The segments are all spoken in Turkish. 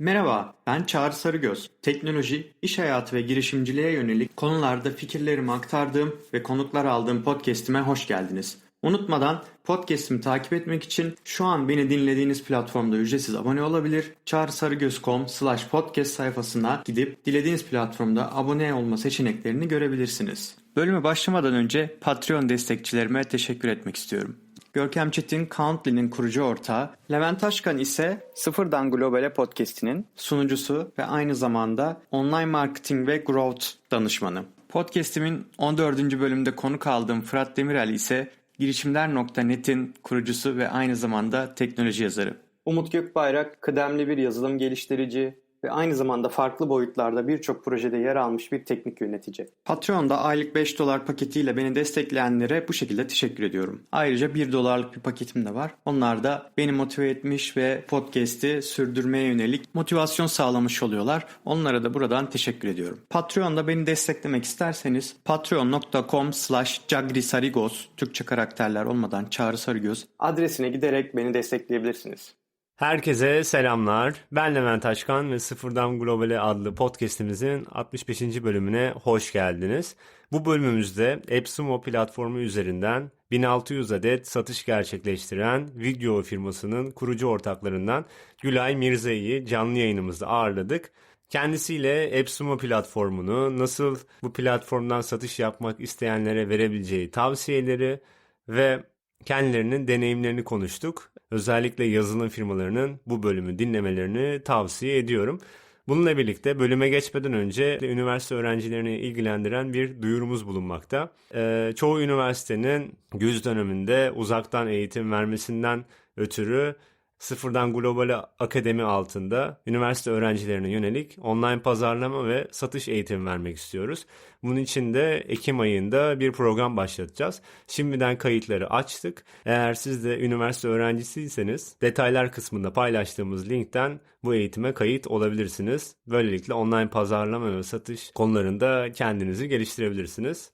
Merhaba, ben Çağrı Sarıgöz. Teknoloji, iş hayatı ve girişimciliğe yönelik konularda fikirlerimi aktardığım ve konuklar aldığım podcast'ime hoş geldiniz. Unutmadan podcast'imi takip etmek için şu an beni dinlediğiniz platformda ücretsiz abone olabilir. çağrısarıgöz.com slash podcast sayfasına gidip dilediğiniz platformda abone olma seçeneklerini görebilirsiniz. Bölüme başlamadan önce Patreon destekçilerime teşekkür etmek istiyorum. Görkem Çetin Countly'nin kurucu ortağı, Levent Taşkan ise Sıfırdan Globale podcast'inin sunucusu ve aynı zamanda online marketing ve growth danışmanı. Podcast'imin 14. bölümde konuk aldığım Fırat Demirel ise girişimler.net'in kurucusu ve aynı zamanda teknoloji yazarı. Umut Gökbayrak kıdemli bir yazılım geliştirici ve aynı zamanda farklı boyutlarda birçok projede yer almış bir teknik yönetici. Patreon'da aylık 5 dolar paketiyle beni destekleyenlere bu şekilde teşekkür ediyorum. Ayrıca 1 dolarlık bir paketim de var. Onlar da beni motive etmiş ve podcast'i sürdürmeye yönelik motivasyon sağlamış oluyorlar. Onlara da buradan teşekkür ediyorum. Patreon'da beni desteklemek isterseniz patreon.com slash cagrisarigos Türkçe karakterler olmadan Çağrı Sarıgöz adresine giderek beni destekleyebilirsiniz. Herkese selamlar. Ben Levent Aşkan ve Sıfırdan Globale adlı podcast'imizin 65. bölümüne hoş geldiniz. Bu bölümümüzde Epsumo platformu üzerinden 1600 adet satış gerçekleştiren video firmasının kurucu ortaklarından Gülay Mirza'yı canlı yayınımızda ağırladık. Kendisiyle Epsumo platformunu nasıl bu platformdan satış yapmak isteyenlere verebileceği tavsiyeleri ve kendilerinin deneyimlerini konuştuk. Özellikle yazılım firmalarının bu bölümü dinlemelerini tavsiye ediyorum. Bununla birlikte bölüme geçmeden önce üniversite öğrencilerini ilgilendiren bir duyurumuz bulunmakta. Ee, çoğu üniversitenin güz döneminde uzaktan eğitim vermesinden ötürü Sıfırdan Global Akademi altında üniversite öğrencilerine yönelik online pazarlama ve satış eğitimi vermek istiyoruz. Bunun için de Ekim ayında bir program başlatacağız. Şimdiden kayıtları açtık. Eğer siz de üniversite öğrencisiyseniz detaylar kısmında paylaştığımız linkten bu eğitime kayıt olabilirsiniz. Böylelikle online pazarlama ve satış konularında kendinizi geliştirebilirsiniz.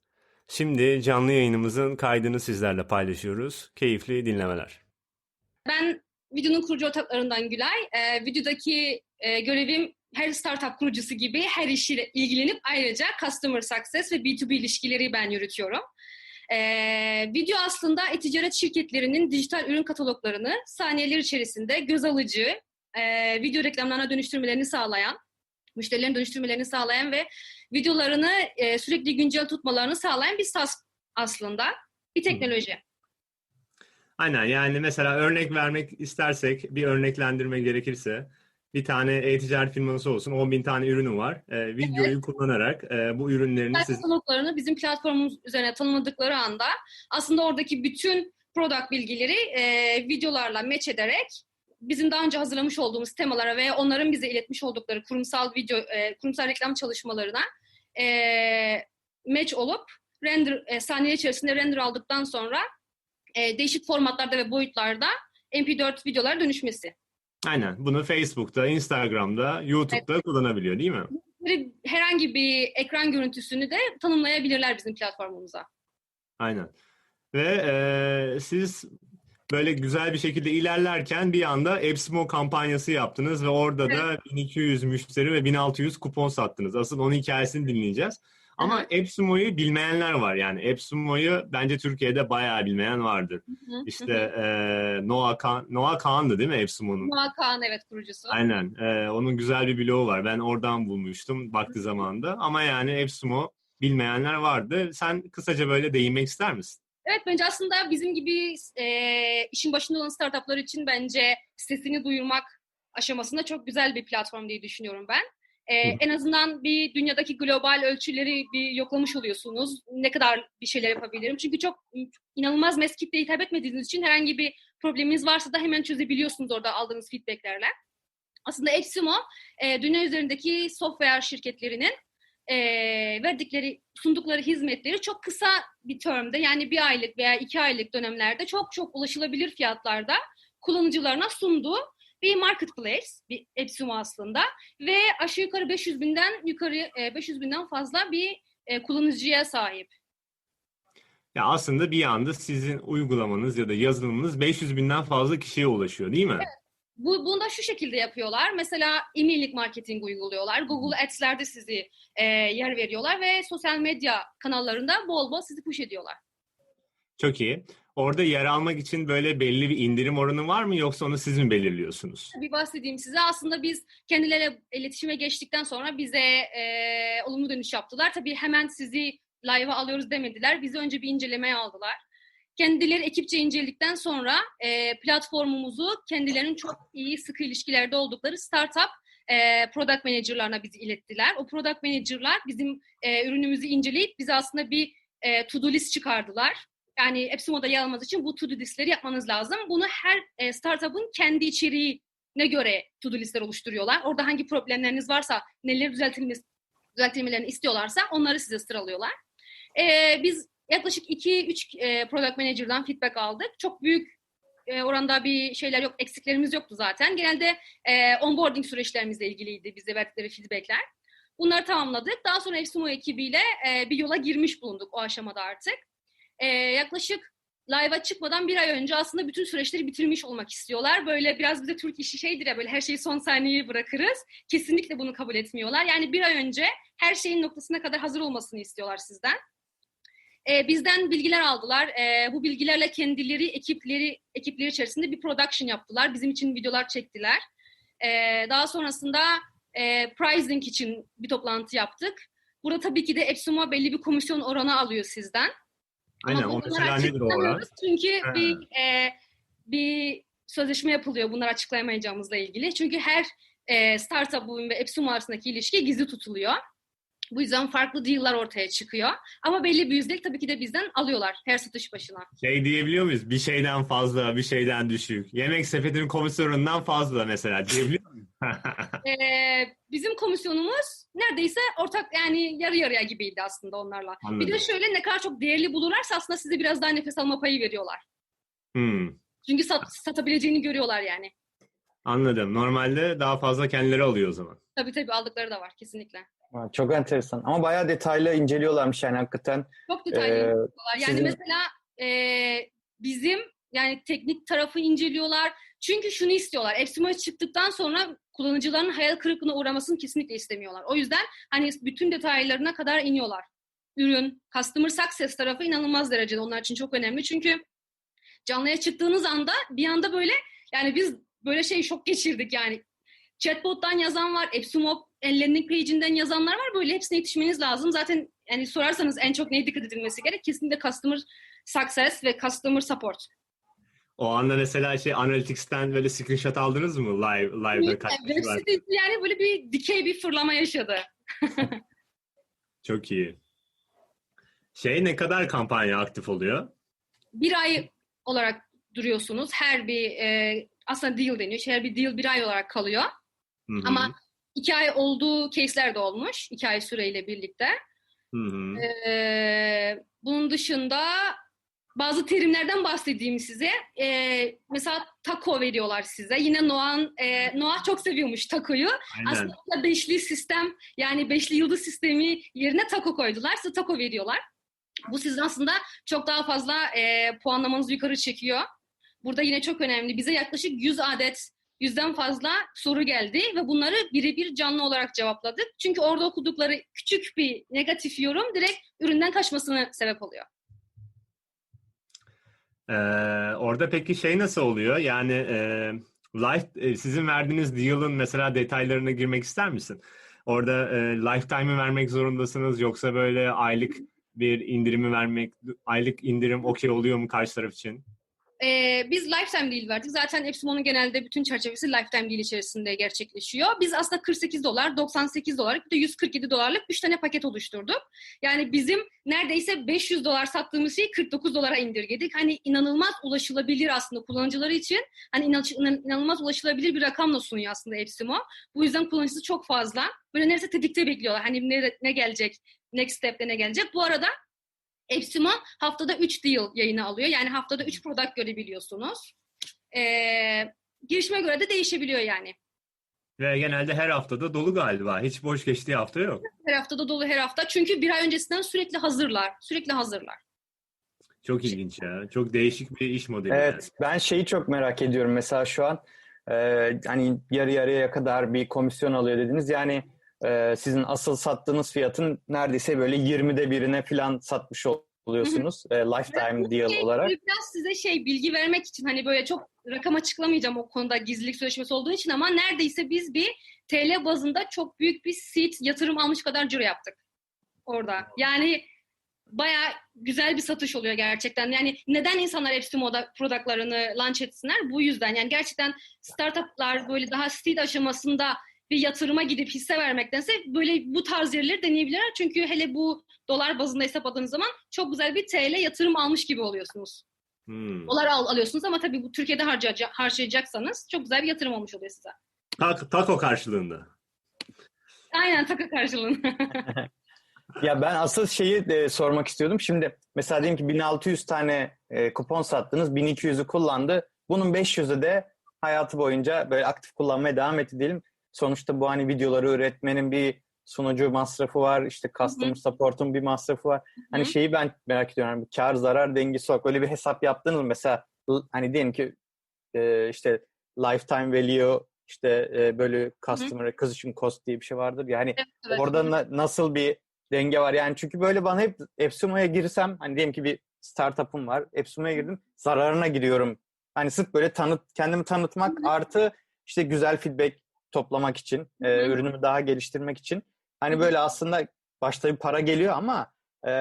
Şimdi canlı yayınımızın kaydını sizlerle paylaşıyoruz. Keyifli dinlemeler. Ben videonun kurucu ortaklarından Gülay. Ee, videodaki e, görevim her startup kurucusu gibi her işiyle ilgilenip ayrıca customer success ve B2B ilişkileri ben yürütüyorum. Ee, video aslında e-ticaret şirketlerinin dijital ürün kataloglarını saniyeler içerisinde göz alıcı e, video reklamlarına dönüştürmelerini sağlayan, müşterilerin dönüştürmelerini sağlayan ve videolarını e, sürekli güncel tutmalarını sağlayan bir SaaS aslında bir teknoloji. Aynen yani mesela örnek vermek istersek bir örneklendirme gerekirse bir tane e-ticaret firması olsun 10 bin tane ürünü var. E, videoyu evet. kullanarak e, bu ürünlerini siz... kataloglarını bizim platformumuz üzerine tanımladıkları anda aslında oradaki bütün product bilgileri e, videolarla match ederek bizim daha önce hazırlamış olduğumuz temalara ve onların bize iletmiş oldukları kurumsal video, e, kurumsal reklam çalışmalarına e, match olup render e, saniye içerisinde render aldıktan sonra e, değişik formatlarda ve boyutlarda MP4 videolar dönüşmesi. Aynen. Bunu Facebook'ta, Instagram'da, YouTube'da evet. kullanabiliyor değil mi? Herhangi bir ekran görüntüsünü de tanımlayabilirler bizim platformumuza. Aynen. Ve e, siz böyle güzel bir şekilde ilerlerken bir anda Epsimo kampanyası yaptınız ve orada evet. da 1200 müşteri ve 1600 kupon sattınız. Asıl onun hikayesini dinleyeceğiz. Ama Hı-hı. Epsumo'yu bilmeyenler var yani. Epsumo'yu bence Türkiye'de bayağı bilmeyen vardır. Hı-hı. İşte e, Noah Kaan, Noah Kaan'dı değil mi Epsumo'nun? Noah Kaan evet kurucusu. Aynen. E, onun güzel bir blogu var. Ben oradan bulmuştum vakti zamanında. Ama yani Epsumo bilmeyenler vardı. Sen kısaca böyle değinmek ister misin? Evet bence aslında bizim gibi e, işin başında olan startuplar için bence sesini duyurmak aşamasında çok güzel bir platform diye düşünüyorum ben. Ee, en azından bir dünyadaki global ölçüleri bir yoklamış oluyorsunuz. Ne kadar bir şeyler yapabilirim. Çünkü çok inanılmaz mes kitleye hitap etmediğiniz için herhangi bir probleminiz varsa da hemen çözebiliyorsunuz orada aldığınız feedbacklerle. Aslında Epsimo e, dünya üzerindeki software şirketlerinin e, verdikleri, sundukları hizmetleri çok kısa bir termde yani bir aylık veya iki aylık dönemlerde çok çok ulaşılabilir fiyatlarda kullanıcılarına sunduğu bir marketplace, bir Epsumo aslında ve aşağı yukarı 500 binden yukarı 500 binden fazla bir e, kullanıcıya sahip. Ya aslında bir anda sizin uygulamanız ya da yazılımınız 500 binden fazla kişiye ulaşıyor değil mi? Evet. bu, bunu da şu şekilde yapıyorlar. Mesela e-maillik marketing uyguluyorlar. Google Ads'lerde sizi e, yer veriyorlar ve sosyal medya kanallarında bol bol sizi push ediyorlar. Çok iyi. Orada yer almak için böyle belli bir indirim oranı var mı yoksa onu siz mi belirliyorsunuz? Bir bahsedeyim size. Aslında biz kendileriyle iletişime geçtikten sonra bize e, olumlu dönüş yaptılar. Tabii hemen sizi live'a alıyoruz demediler. Bizi önce bir incelemeye aldılar. Kendileri ekipçe inceledikten sonra e, platformumuzu kendilerinin çok iyi sıkı ilişkilerde oldukları startup e, product manager'larına bizi ilettiler. O product manager'lar bizim e, ürünümüzü inceleyip bize aslında bir e, to-do list çıkardılar. Yani Epsimo'da yer almanız için bu to-do listleri yapmanız lazım. Bunu her e, startup'ın kendi içeriğine göre to-do listler oluşturuyorlar. Orada hangi problemleriniz varsa, neleri düzeltilmesi, düzeltilmelerini istiyorlarsa onları size sıralıyorlar. E, biz yaklaşık 2-3 e, product manager'dan feedback aldık. Çok büyük e, oranda bir şeyler yok, eksiklerimiz yoktu zaten. Genelde e, onboarding süreçlerimizle ilgiliydi bize verdikleri feedbackler. Bunları tamamladık. Daha sonra Epsimo ekibiyle e, bir yola girmiş bulunduk o aşamada artık. E, yaklaşık live'a çıkmadan bir ay önce aslında bütün süreçleri bitirmiş olmak istiyorlar. Böyle biraz bize Türk işi şeydir ya böyle her şeyi son saniyeye bırakırız. Kesinlikle bunu kabul etmiyorlar. Yani bir ay önce her şeyin noktasına kadar hazır olmasını istiyorlar sizden. E, bizden bilgiler aldılar. E, bu bilgilerle kendileri ekipleri ekipleri içerisinde bir production yaptılar. Bizim için videolar çektiler. E, daha sonrasında e, pricing için bir toplantı yaptık. Burada tabii ki de Epsumo belli bir komisyon oranı alıyor sizden. Aynen Ama o bunları mesela nedir o oran? Çünkü Ha. bir e, bir sözleşme yapılıyor bunları açıklayamayacağımızla ilgili. Çünkü her e, startup'un ve Epsumo arasındaki ilişki gizli tutuluyor. Bu yüzden farklı deal'lar ortaya çıkıyor. Ama belli bir yüzdelik tabii ki de bizden alıyorlar her satış başına. Şey diyebiliyor muyuz? Bir şeyden fazla, bir şeyden düşük. Yemek sepetinin komisyonundan fazla mesela diyebiliyor muyuz? Ee, bizim komisyonumuz neredeyse ortak yani yarı yarıya gibiydi aslında onlarla. Bir Anladım. de şöyle ne kadar çok değerli bulurlarsa aslında size biraz daha nefes alma payı veriyorlar. Hmm, Çünkü sat, satabileceğini görüyorlar yani. anladım. Normalde daha fazla kendileri alıyor o zaman. Tabii tabii aldıkları da var kesinlikle. Ha, Çok enteresan. Ama bayağı detaylı inceliyorlarmış yani hakikaten. Çok detaylı Ee, inceliyorlar. Yani sizin- mesela e, bizim yani teknik tarafı inceliyorlar. Çünkü şunu istiyorlar. Epsimo'ya çıktıktan sonra kullanıcıların hayal kırıklığına uğramasını kesinlikle istemiyorlar. O yüzden hani bütün detaylarına kadar iniyorlar. Ürün, customer success tarafı inanılmaz derecede onlar için çok önemli. Çünkü canlıya çıktığınız anda bir anda böyle yani biz böyle şey şok geçirdik yani. Chatbot'tan yazan var, Epsumo landing page'inden yazanlar var. Böyle hepsine yetişmeniz lazım. Zaten yani sorarsanız en çok neye dikkat edilmesi gerek? Kesinlikle customer success ve customer support. O anda mesela şey Analytics'ten böyle screenshot aldınız mı live live'da kaç kişi Web var? sitesi yani böyle bir dikey bir fırlama yaşadı. Çok iyi. Şey ne kadar kampanya aktif oluyor? Bir ay olarak duruyorsunuz. Her bir e, aslında deal deniyor. Her bir deal bir ay olarak kalıyor. Hı hı, Ama iki ay olduğu case'ler de olmuş. iki ay süreyle birlikte. hı hı. Ee, bunun dışında bazı terimlerden bahsedeyim size. Ee, mesela taco veriyorlar size. Yine Noah'ın, e, Noah çok seviyormuş. Aynen. Aslında beşli sistem yani beşli yıldız sistemi yerine taco koydular. Size taco veriyorlar. Bu sizin aslında çok daha fazla e, puanlamanızı yukarı çekiyor. Burada yine çok önemli. Bize yaklaşık 100 adet yüzden fazla soru geldi ve bunları birebir canlı olarak cevapladık. Çünkü orada okudukları küçük bir negatif yorum direkt üründen kaçmasına sebep oluyor. Ee, orada peki şey nasıl oluyor? Yani e, life, sizin verdiğiniz deal'ın mesela detaylarına girmek ister misin? Orada e, lifetime'ı vermek zorundasınız yoksa böyle aylık bir indirimi vermek, aylık indirim okey oluyor mu karşı taraf için? Ee, biz lifetime deal verdik. Zaten Epsimon'un genelde bütün çerçevesi lifetime deal içerisinde gerçekleşiyor. Biz aslında 48 dolar, 98 dolar, bir de 147 dolarlık 3 tane paket oluşturduk. Yani bizim neredeyse 500 dolar sattığımız şeyi 49 dolara indirgedik. Hani inanılmaz ulaşılabilir aslında kullanıcıları için. Hani inan- inan- inanılmaz ulaşılabilir bir rakamla sunuyor aslında Epsimo. Bu yüzden kullanıcısı çok fazla. Böyle neredeyse tetikte bekliyorlar. Hani ne, ne gelecek, next step'te ne gelecek. Bu arada Epsimo haftada 3 deal yayını alıyor. Yani haftada 3 product görebiliyorsunuz. Ee, girişime göre de değişebiliyor yani. Ve genelde her haftada dolu galiba. Hiç boş geçtiği hafta yok. Her haftada dolu her hafta. Çünkü bir ay öncesinden sürekli hazırlar. Sürekli hazırlar. Çok ilginç ya. Çok değişik bir iş modeli. yani. Evet ben şeyi çok merak ediyorum mesela şu an. e, hani yarı yarıya kadar bir komisyon alıyor dediniz. Yani e, sizin asıl sattığınız fiyatın neredeyse böyle 20'de birine falan satmış oluyorsunuz. E, lifetime deal Şey, olarak. Biraz size şey bilgi vermek için hani böyle çok rakam açıklamayacağım o konuda gizlilik sözleşmesi olduğu için ama neredeyse biz bir TL bazında çok büyük bir seed yatırım almış kadar ciro yaptık orada. Yani bayağı güzel bir satış oluyor gerçekten. Yani neden insanlar hepsi moda productlarını launch etsinler? Bu yüzden. Yani gerçekten startuplar böyle daha seed aşamasında bir yatırıma gidip hisse vermektense böyle bu tarz yerleri deneyebilirler. Çünkü hele bu dolar bazında hesapladığınız zaman çok güzel bir TL yatırım almış gibi oluyorsunuz. Hmm. Dolar al, alıyorsunuz ama tabii bu Türkiye'de harcayaca- harcayacaksanız çok güzel bir yatırım olmuş oluyor size. Tak, taco karşılığında. Aynen takı karşılığında. Ya ben asıl şeyi e, sormak istiyordum. Şimdi mesela diyelim ki 1600 tane e, kupon sattınız, 1200'ü kullandı. Bunun 500'ü de hayatı boyunca böyle aktif kullanmaya devam etti diyelim. Sonuçta bu hani videoları üretmenin bir sunucu masrafı var, işte customer support'un bir masrafı var. Hani şeyi ben merak ediyorum. Kar zarar dengesi olarak öyle bir hesap yaptınız mı? Mesela hani diyelim ki e, işte lifetime value işte e, böyle customer acquisition cost diye bir şey vardır. Yani Evet. Orada na- nasıl bir denge var? Yani çünkü böyle bana hep Epsumo'ya girsem hani diyelim ki bir startup'ım var. Epsumo'ya girdim. Zararına giriyorum. Hani sırf böyle tanıt kendimi tanıtmak artı işte güzel feedback toplamak için, e, Hı hı. ürünümü daha geliştirmek için. Hani Hı hı. böyle aslında başta bir para geliyor ama e,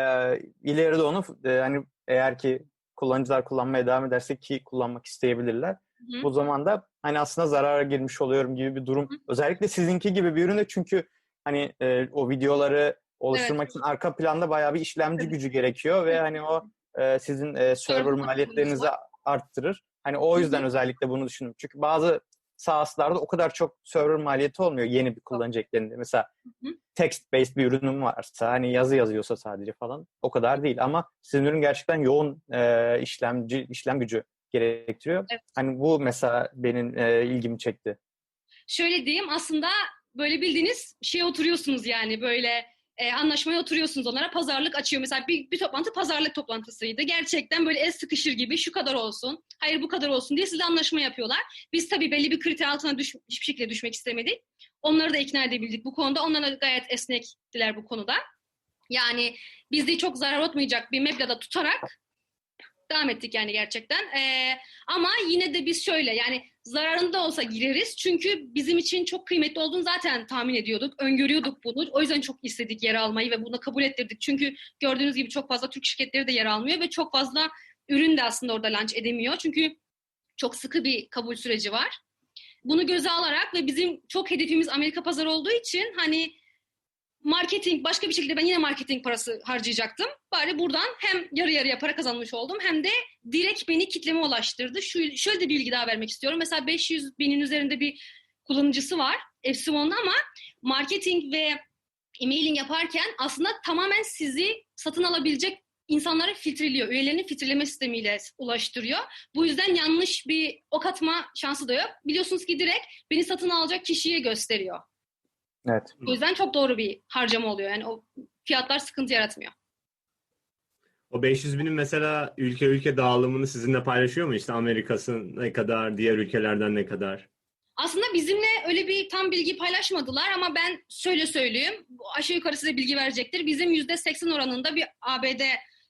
ileride onu e, hani eğer ki kullanıcılar kullanmaya devam ederse ki kullanmak isteyebilirler. Hı. Bu zaman da hani aslında zarara girmiş oluyorum gibi bir durum. Özellikle sizinki gibi bir üründe çünkü hani e, o videoları oluşturmak için arka planda bayağı bir işlemci gücü gerekiyor ve hani o e, sizin e, server maliyetlerinizi arttırır. Hani o yüzden Hı hı. özellikle bunu düşündüm. Çünkü bazı SaaS'larda o kadar çok server maliyeti olmuyor yeni bir kullanıcı eklerinde. Mesela hı. text-based bir ürünüm varsa hani yazı yazıyorsa sadece falan o kadar değil ama sizin ürün gerçekten yoğun e, işlemci işlem gücü gerektiriyor. Evet. Hani bu mesela benim e, ilgimi çekti. Şöyle diyeyim aslında böyle bildiğiniz şeye oturuyorsunuz yani böyle e, anlaşmaya oturuyorsunuz onlara pazarlık açıyor. Mesela bir, bir toplantı pazarlık toplantısıydı. Gerçekten böyle el sıkışır gibi şu kadar olsun, hayır bu kadar olsun diye size anlaşma yapıyorlar. Biz tabii belli bir kriter altına düş, hiçbir şekilde düşmek istemedik. Onları da ikna edebildik bu konuda. Onlar da gayet esnektiler bu konuda. Yani bizde çok zarar etmeyecek bir meblağda tutarak devam ettik yani gerçekten. Ee, ama yine de biz şöyle yani zararında olsa gireriz. Çünkü bizim için çok kıymetli olduğunu zaten tahmin ediyorduk. Öngörüyorduk bunu. O yüzden çok istedik yer almayı ve bunu kabul ettirdik. Çünkü gördüğünüz gibi çok fazla Türk şirketleri de yer almıyor ve çok fazla ürün de aslında orada launch edemiyor. Çünkü çok sıkı bir kabul süreci var. Bunu göze alarak ve bizim çok hedefimiz Amerika pazarı olduğu için hani marketing başka bir şekilde ben yine marketing parası harcayacaktım. Bari buradan hem yarı yarıya para kazanmış oldum hem de direkt beni kitleme ulaştırdı. Şu, şöyle bir bilgi daha vermek istiyorum. Mesela 500 binin üzerinde bir kullanıcısı var Epsilon'un ama marketing ve emailing yaparken aslında tamamen sizi satın alabilecek insanları filtreliyor. Üyelerini filtreleme sistemiyle ulaştırıyor. Bu yüzden yanlış bir ok atma şansı da yok. Biliyorsunuz ki direkt beni satın alacak kişiye gösteriyor. Evet. O yüzden çok doğru bir harcama oluyor. Yani o fiyatlar sıkıntı yaratmıyor. O 500 binin mesela ülke ülke dağılımını sizinle paylaşıyor mu? İşte Amerika'sı ne kadar, diğer ülkelerden ne kadar? Aslında bizimle öyle bir tam bilgi paylaşmadılar ama ben şöyle söyleyeyim. Bu Aşağı yukarı size bilgi verecektir. Bizim %80 oranında bir ABD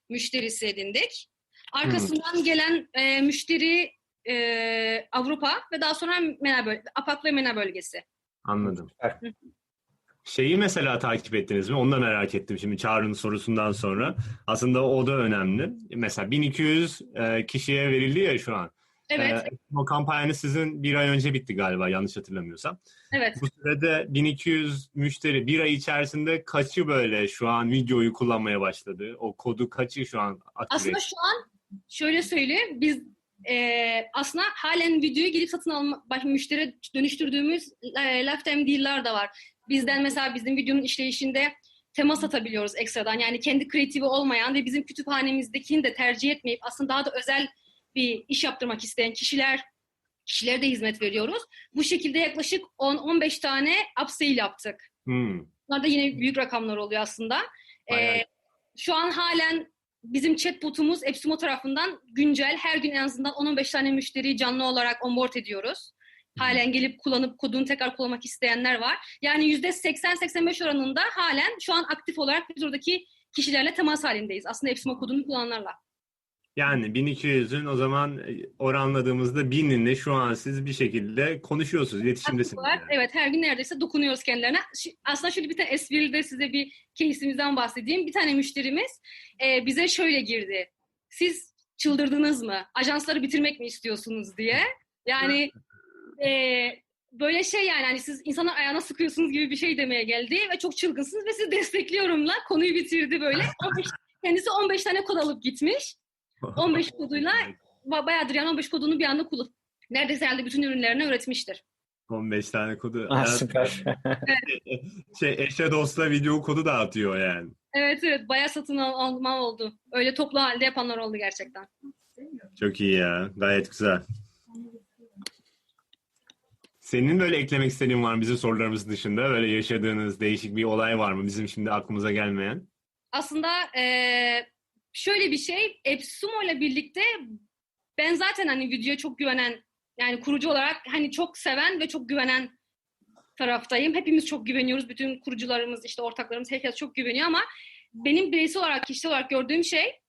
müşterisi edindik. Arkasından gelen e, müşteri e, Avrupa ve daha sonra MENA böl- APAK ve MENA bölgesi. Anladım. Şeyi mesela takip ettiniz mi? Onu da merak ettim şimdi Çağrı'nın sorusundan sonra. Aslında o da önemli. Mesela 1200 e, kişiye verildi ya şu an. Evet, E, o kampanyanız sizin bir ay önce bitti galiba yanlış hatırlamıyorsam. evet. Bu sürede 1200 müşteri bir ay içerisinde kaçı böyle şu an videoyu kullanmaya başladı? O kodu kaçı şu an aktive? Aslında şu an şöyle söyleyeyim. Biz e, aslında halen videoyu gelip satın alma, müşteri dönüştürdüğümüz e, lifetime deal'lar da var. Bizden mesela bizim videonun işleyişinde tema satabiliyoruz ekstradan. Yani kendi kreatifi olmayan ve bizim kütüphanemizdekini de tercih etmeyip aslında daha da özel bir iş yaptırmak isteyen kişiler kişilere de hizmet veriyoruz. Bu şekilde yaklaşık 10-15 tane upsale yaptık. Hmm, Bunlar da yine büyük rakamlar oluyor aslında. Bayağı. Ee, şu an halen bizim chatbotumuz Epsumo tarafından güncel her gün en azından 10-15 tane müşteriyi canlı olarak onboard ediyoruz. Halen gelip kullanıp kodunu tekrar kullanmak isteyenler var. Yani %80-85 oranında halen şu an aktif olarak biz oradaki kişilerle temas halindeyiz. Aslında Epsimo kodunu kullananlarla. Yani 1200'ün o zaman e, oranladığımızda 1000'inde şu an siz bir şekilde konuşuyorsunuz, iletişimdesiniz. olarak yani. evet her gün neredeyse dokunuyoruz kendilerine. Aslında şöyle bir tane esprili de size bir case'imizden bahsedeyim. Bir tane müşterimiz e, bize şöyle girdi. Siz çıldırdınız mı? Ajansları bitirmek mi istiyorsunuz diye. Yani e, böyle şey yani hani siz insanlar ayağına sıkıyorsunuz gibi bir şey demeye geldi ve çok çılgınsınız ve sizi destekliyorumla konuyu bitirdi böyle. 15, kendisi 15 tane kod alıp gitmiş. 15 koduyla Ba- bayağıdır yani 15 kodunu bir anda kullan. Neredeyse herhalde bütün ürünlerine üretmiştir. 15 tane kodu. Ah, Evet, süper. şey, eşe dosta video kodu dağıtıyor yani. Evet evet bayağı satın al- alma oldu. Öyle toplu halde yapanlar oldu gerçekten. Çok iyi ya. Gayet güzel. Senin böyle eklemek istediğin var mı bizim sorularımız dışında? Böyle yaşadığınız değişik bir olay var mı bizim şimdi aklımıza gelmeyen? Aslında eee, şöyle bir şey, Epsumo ile birlikte ben zaten hani videoya çok güvenen, yani kurucu olarak hani çok seven ve çok güvenen taraftayım. Hepimiz çok güveniyoruz. Bütün kurucularımız, işte ortaklarımız, herkes çok güveniyor ama benim bireysel olarak, kişisel olarak gördüğüm şey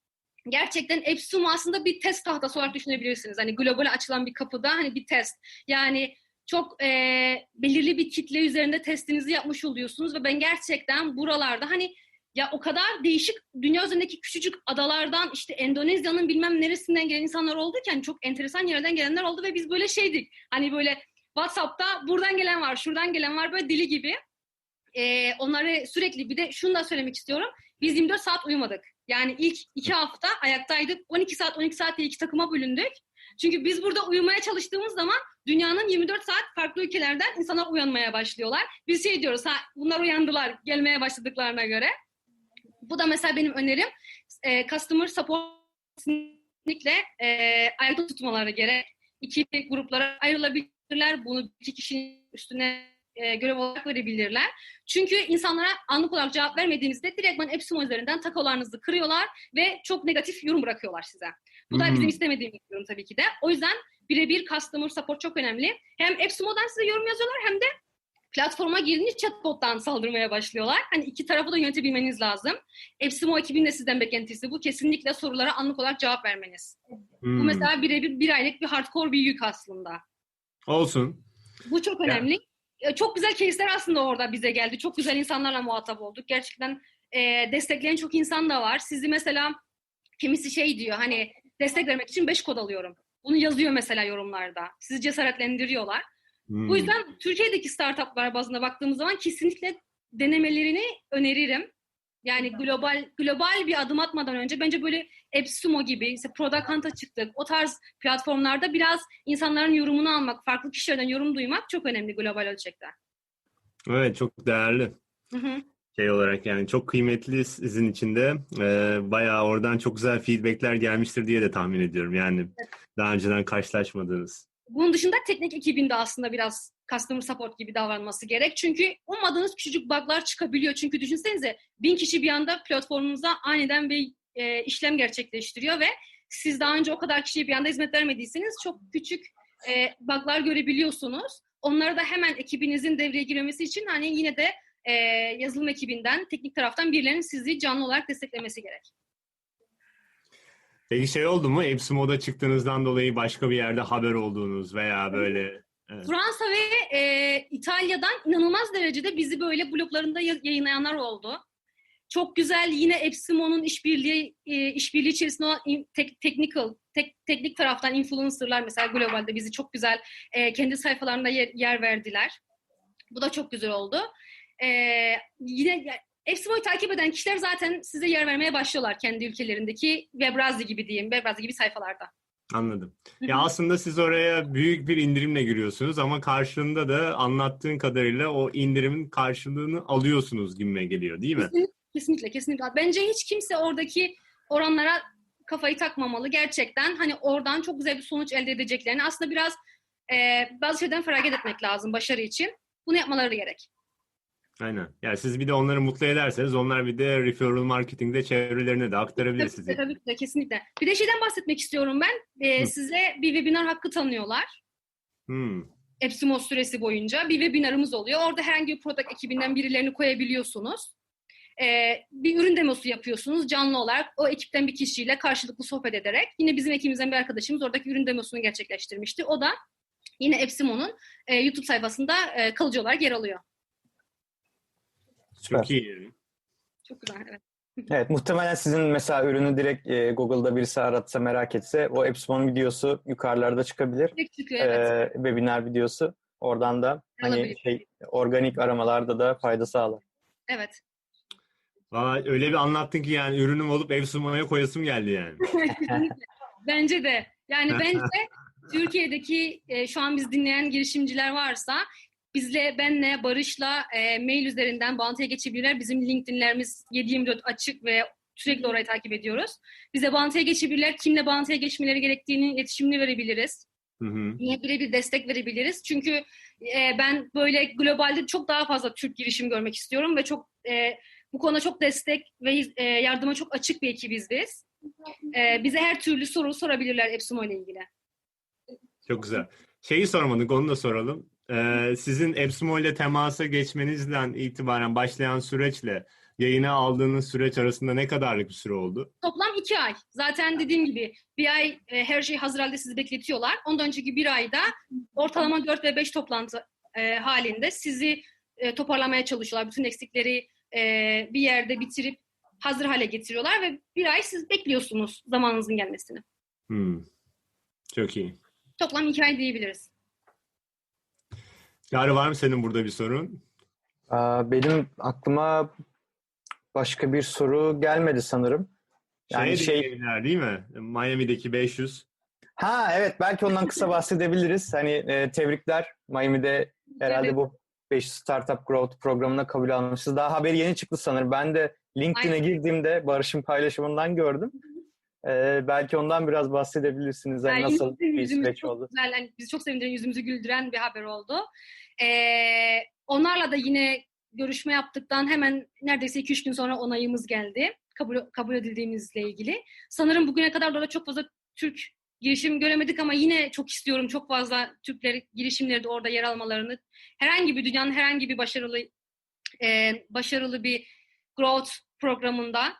gerçekten Epsumo aslında bir test tahtası olarak düşünebilirsiniz. Hani globale açılan bir kapıda hani bir test. Yani çok eee, belirli bir kitle üzerinde testinizi yapmış oluyorsunuz ve ben gerçekten buralarda hani ya o kadar değişik dünya üzerindeki küçücük adalardan işte Endonezya'nın bilmem neresinden gelen insanlar oldu ki hani çok enteresan yerlerden gelenler oldu ve biz böyle şeydik. Hani böyle WhatsApp'ta buradan gelen var, şuradan gelen var böyle dili gibi. Ee, onları sürekli bir de şunu da söylemek istiyorum. Biz 24 saat uyumadık. Yani ilk iki hafta ayaktaydık. 12 saat 12 saat diye iki takıma bölündük. Çünkü biz burada uyumaya çalıştığımız zaman dünyanın 24 saat farklı ülkelerden insanlar uyanmaya başlıyorlar. Biz şey diyoruz ha bunlar uyandılar gelmeye başladıklarına göre. Bu da mesela benim önerim. E, customer support kesinlikle e, ayakta tutmaları gerek. İki gruplara ayrılabilirler. Bunu iki kişinin üstüne e, görev olarak verebilirler. Çünkü insanlara anlık olarak cevap vermediğinizde direktman Epsilon üzerinden takolarınızı kırıyorlar ve çok negatif yorum bırakıyorlar size. Bu da Hmm. bizim istemediğimiz bir durum tabii ki de. O yüzden birebir customer support çok önemli. Hem Epsilon'dan size yorum yazıyorlar hem de platforma girdiğiniz chatbot'tan saldırmaya başlıyorlar. Hani iki tarafı da yönetebilmeniz lazım. Epsimo ekibinin de sizden beklentisi bu. Kesinlikle sorulara anlık olarak cevap vermeniz. Bu Hmm. mesela birebir bir aylık bir hardcore bir yük aslında. Olsun. Bu çok önemli. E, Çok güzel case'ler aslında orada bize geldi. Çok güzel insanlarla muhatap olduk. Gerçekten e, destekleyen çok insan da var. Sizi mesela kimisi şey diyor hani destek vermek için 5 kod alıyorum. Bunu yazıyor mesela yorumlarda. Sizi cesaretlendiriyorlar. Hmm. Bu yüzden Türkiye'deki startuplar bazında baktığımız zaman kesinlikle denemelerini öneririm. Yani global global bir adım atmadan önce bence böyle Epsumo gibi, işte Product Hunt'a çıktık. O tarz platformlarda biraz insanların yorumunu almak, farklı kişilerden yorum duymak çok önemli global ölçekte. Evet çok değerli. Hı hı. Şey olarak yani çok kıymetli sizin için de e, bayağı oradan çok güzel feedbackler gelmiştir diye de tahmin ediyorum. Yani daha önceden karşılaşmadığınız. Bunun dışında teknik ekibinde aslında biraz customer support gibi davranması gerek. Çünkü ummadığınız küçücük bug'lar çıkabiliyor. Çünkü düşünsenize bin kişi bir anda platformunuza aniden bir e, işlem gerçekleştiriyor ve siz daha önce o kadar kişiye bir anda hizmet vermediyseniz çok küçük e, bug'lar görebiliyorsunuz. Onları da hemen ekibinizin devreye girmesi için hani yine de e, yazılım ekibinden, teknik taraftan birilerinin sizi canlı olarak desteklemesi gerek. Peki şey oldu mu? Epsimo'da çıktığınızdan dolayı başka bir yerde haber olduğunuz veya böyle Fransa ve e, İtalya'dan inanılmaz derecede bizi böyle bloglarında ya- yayınlayanlar oldu. Çok güzel yine Epsimo'nun işbirliği e, işbirliği içerisinde olan in- tek- technical tek- teknik taraftan influencerlar mesela globalde bizi çok güzel e, kendi sayfalarında yer, yer verdiler. Bu da çok güzel oldu. E, yine Epsimo'yu takip eden kişiler zaten size yer vermeye başlıyorlar kendi ülkelerindeki Webrazi gibi diyeyim, Webrazi gibi sayfalarda. anladım. Ya aslında siz oraya büyük bir indirimle giriyorsunuz ama karşılığında da anlattığın kadarıyla o indirimin karşılığını alıyorsunuz gibime geliyor değil mi? Kesinlikle, kesinlikle, kesinlikle. Bence hiç kimse oradaki oranlara kafayı takmamalı. Gerçekten hani oradan çok güzel bir sonuç elde edeceklerini aslında biraz e, bazı şeyden feragat etmek lazım başarı için. Bunu yapmaları gerek. Aynen. Yani siz bir de onları mutlu ederseniz onlar bir de referral marketingde çevrelerine de aktarabilir Tabii tabii ki de, kesinlikle. Bir de şeyden bahsetmek istiyorum ben. E, Hı. size bir webinar hakkı tanıyorlar. Hmm. Epsimo süresi boyunca bir webinarımız oluyor. Orada herhangi bir product ekibinden birilerini koyabiliyorsunuz. Ee, bir ürün demosu yapıyorsunuz canlı olarak o ekipten bir kişiyle karşılıklı sohbet ederek. Yine bizim ekibimizden bir arkadaşımız oradaki ürün demosunu gerçekleştirmişti. O da yine Epsimo'nun e, YouTube sayfasında e, kalıcı olarak yer alıyor. Çok iyi. Çok güzel, evet. Evet muhtemelen sizin mesela ürünü direkt e, Google'da birisi aratsa merak etse o Epsilon videosu yukarılarda çıkabilir. Direkt çıkıyor, evet. Ee, webinar videosu. Oradan da hani Alabilir. şey organik aramalarda da fayda sağlar. Evet. Valla öyle bir anlattın ki yani ürünüm olup ev sunmaya koyasım geldi yani. Kesinlikle. Bence de. Yani bence Türkiye'deki e, şu an biz dinleyen girişimciler varsa bizle, benle, Barış'la e, mail üzerinden bağlantıya geçebilirler. Bizim LinkedIn'lerimiz 7-24 açık ve sürekli orayı takip ediyoruz. Bize bağlantıya geçebilirler. Kimle bağlantıya geçmeleri gerektiğini iletişimini verebiliriz. Hı hı. Yine birebir destek verebiliriz. Çünkü e, ben böyle globalde çok daha fazla Türk girişim görmek istiyorum ve çok e, bu konuda çok destek ve e, yardıma çok açık bir ekibiz biz. E, bize her türlü soru sorabilirler Epsumo ile ilgili. Çok güzel. Şeyi sormadık onu da soralım. Ee, sizin Epsumo ile temasa geçmenizden itibaren başlayan süreçle yayına aldığınız süreç arasında ne kadarlık bir süre oldu? Toplam iki ay. Zaten dediğim gibi bir ay e, her şey hazır halde sizi bekletiyorlar. Ondan önceki bir ayda ortalama 4 ve 5 toplantı e, halinde sizi e, toparlamaya çalışıyorlar. Bütün eksikleri e, bir yerde bitirip hazır hale getiriyorlar ve bir ay siz bekliyorsunuz zamanınızın gelmesini. Hmm. Çok iyi. Toplam iki ay diyebiliriz. Çağrı var mı senin burada bir sorun? Benim aklıma başka bir soru gelmedi sanırım. Yani şey şey değil mi? Miami'deki 500. ha evet belki ondan kısa bahsedebiliriz. Hani e, tebrikler Miami'de herhalde Evet. bu 5 Startup Growth programına kabul almışsınız. Daha haberi yeni çıktı sanırım. Ben de LinkedIn'e girdiğimde Barış'ın paylaşımından gördüm. Ee, belki ondan biraz bahsedebilirsiniz. Yani Yani nasıl bir süreç oldu? Güzel, yani bizi çok sevindiren, yüzümüzü güldüren bir haber oldu. Ee, onlarla da yine görüşme yaptıktan hemen neredeyse 2-3 gün sonra onayımız geldi. Kabul, kabul edildiğimizle ilgili. Sanırım bugüne kadar da çok fazla Türk girişim göremedik ama yine çok istiyorum çok fazla Türkler girişimleri de orada yer almalarını. Herhangi bir dünyanın herhangi bir başarılı e, başarılı bir growth programında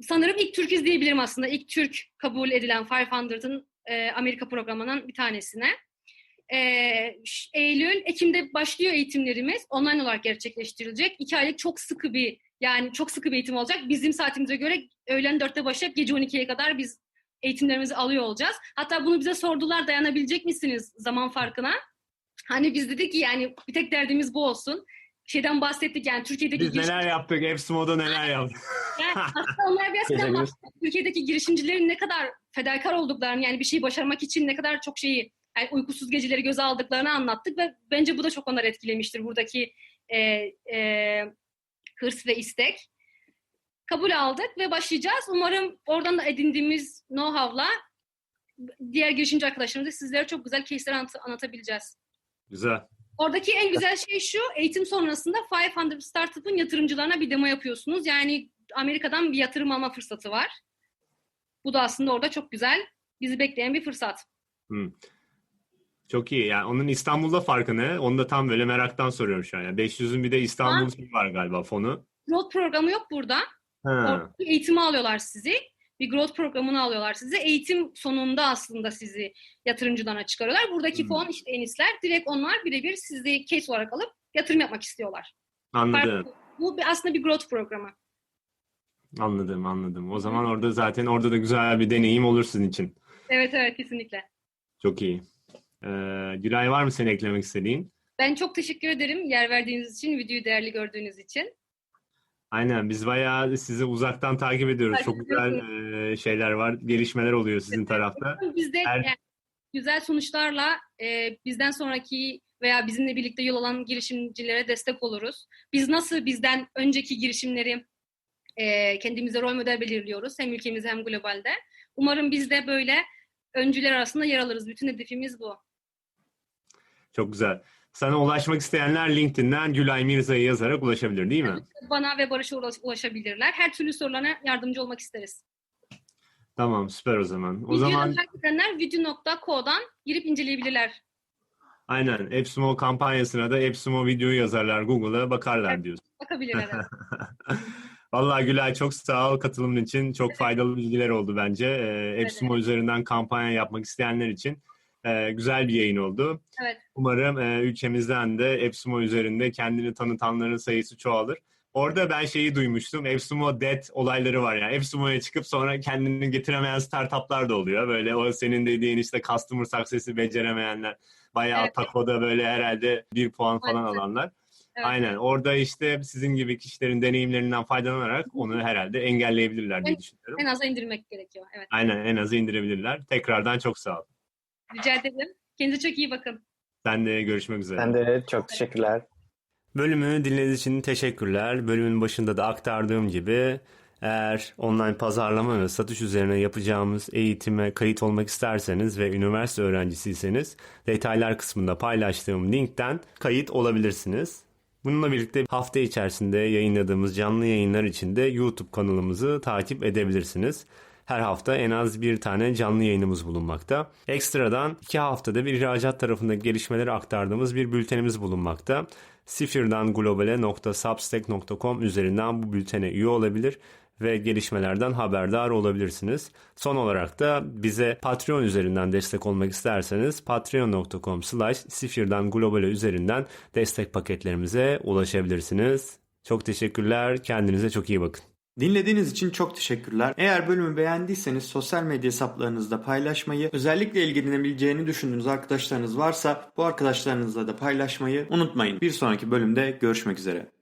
sanırım ilk Türk diyebilirim aslında. İlk Türk kabul edilen 500'ın e, Amerika programının bir tanesine. E, Eylül, Ekim'de başlıyor eğitimlerimiz. Online olarak gerçekleştirilecek. İki aylık çok sıkı bir yani çok sıkı bir eğitim olacak. Bizim saatimize göre öğlen 4'te başlayıp gece 12'ye kadar biz eğitimlerimizi alıyor olacağız. Hatta bunu bize sordular dayanabilecek misiniz zaman farkına? Hani biz dedik ki yani bir tek derdimiz bu olsun. Şeyden bahsettik yani Türkiye'deki Biz giriş- neler yaptık? Epsumo'da neler yaptık? yani aslında onlar biraz bahsettik. Türkiye'deki girişimcilerin ne kadar fedakar olduklarını yani bir şeyi başarmak için ne kadar çok şeyi yani uykusuz geceleri göze aldıklarını anlattık ve bence bu da çok onları etkilemiştir buradaki e, e, hırs ve istek. Kabul aldık ve başlayacağız. Umarım oradan da edindiğimiz know-how'la diğer girişimci arkadaşlarımıza sizlere çok güzel case'ler anlat- anlatabileceğiz. Güzel. Oradaki en güzel şey şu, eğitim sonrasında 500 Startup'ın yatırımcılarına bir demo yapıyorsunuz. Yani Amerika'dan bir yatırım alma fırsatı var. Bu da aslında orada çok güzel, bizi bekleyen bir fırsat. Hmm. Çok iyi. Yani onun İstanbul'da farkı ne? Onu da tam böyle meraktan soruyorum şu an. Yani 500'ün bir de İstanbul şeyi var galiba fonu. Growth programı yok burada. Ha. Orada eğitimi alıyorlar sizi. Bir growth programını alıyorlar size. Eğitim sonunda aslında sizi yatırımcıdan çıkarıyorlar. Buradaki Hmm. fon işte Enisler direkt onlar birebir sizi case olarak alıp yatırım yapmak istiyorlar. Anladım. Bu bir- aslında bir growth programı. Anladım, anladım. O zaman orada zaten orada da güzel bir deneyim olur sizin için. Evet evet kesinlikle. Çok iyi. Ee, Gülay var mı senin eklemek istediğin? Ben çok teşekkür ederim yer verdiğiniz için, videoyu değerli gördüğünüz için. Aynen biz bayağı sizi uzaktan takip ediyoruz. Takip Çok güzel e, şeyler var, gelişmeler oluyor sizin tarafta. Biz de Her- yani güzel sonuçlarla e, bizden sonraki veya bizimle birlikte yol alan girişimcilere destek oluruz. Biz nasıl bizden önceki girişimleri e, kendimize rol model belirliyoruz hem ülkemizde hem globalde. Umarım biz de böyle öncüler arasında yer alırız. Bütün hedefimiz bu. Çok güzel. Sana ulaşmak isteyenler LinkedIn'den Gülay Mirza'yı yazarak ulaşabilir değil mi? Bana ve Barış'a ulaş- ulaşabilirler. Her türlü sorularına yardımcı olmak isteriz. Tamam süper o zaman. O Videoyu zaman merak edenler video.co'dan girip inceleyebilirler. Aynen. AppSumo kampanyasına da AppSumo videoyu yazarlar Google'a bakarlar diyorsun. Bakabilir evet. Vallahi Gülay çok sağ ol katılımın için. Çok faydalı bilgiler oldu bence. Ee, AppSumo üzerinden kampanya yapmak isteyenler için e, güzel bir yayın oldu. Evet. Umarım e, ülkemizden de AppSumo üzerinde kendini tanıtanların sayısı çoğalır. Orada ben şeyi duymuştum. AppSumo Dead olayları var yani. AppSumo'ya çıkıp sonra kendini getiremeyen startuplar da oluyor. Böyle o senin dediğin işte customer success'i beceremeyenler. Bayağı Evet. takoda böyle herhalde bir puan falan alanlar. Evet. Aynen. Orada işte sizin gibi kişilerin deneyimlerinden faydalanarak onu herhalde engelleyebilirler diye En- düşünüyorum. En aza indirmek gerekiyor. Evet. Aynen en azı indirebilirler. Tekrardan çok sağ ol. Rica ederim. Kendinize çok iyi bakın. Sen de görüşmek üzere. Ben de çok teşekkürler. Bölümü dinlediğiniz için teşekkürler. Bölümün başında da aktardığım gibi eğer online pazarlama ve satış üzerine yapacağımız eğitime kayıt olmak isterseniz ve üniversite öğrencisiyseniz detaylar kısmında paylaştığım linkten kayıt olabilirsiniz. Bununla birlikte hafta içerisinde yayınladığımız canlı yayınlar için de YouTube kanalımızı takip edebilirsiniz. Her hafta en az bir tane canlı yayınımız bulunmakta. Ekstradan iki haftada bir ihracat tarafında gelişmeleri aktardığımız bir bültenimiz bulunmakta. Sifir'den globale.substack.com üzerinden bu bültene üye olabilir ve gelişmelerden haberdar olabilirsiniz. Son olarak da bize Patreon üzerinden destek olmak isterseniz patreon.com slash sifirden globale üzerinden destek paketlerimize ulaşabilirsiniz. Çok teşekkürler. Kendinize çok iyi bakın. Dinlediğiniz için çok teşekkürler. Eğer bölümü beğendiyseniz sosyal medya hesaplarınızda paylaşmayı, özellikle ilgilenebileceğini düşündüğünüz arkadaşlarınız varsa bu arkadaşlarınızla da paylaşmayı unutmayın. Bir sonraki bölümde görüşmek üzere.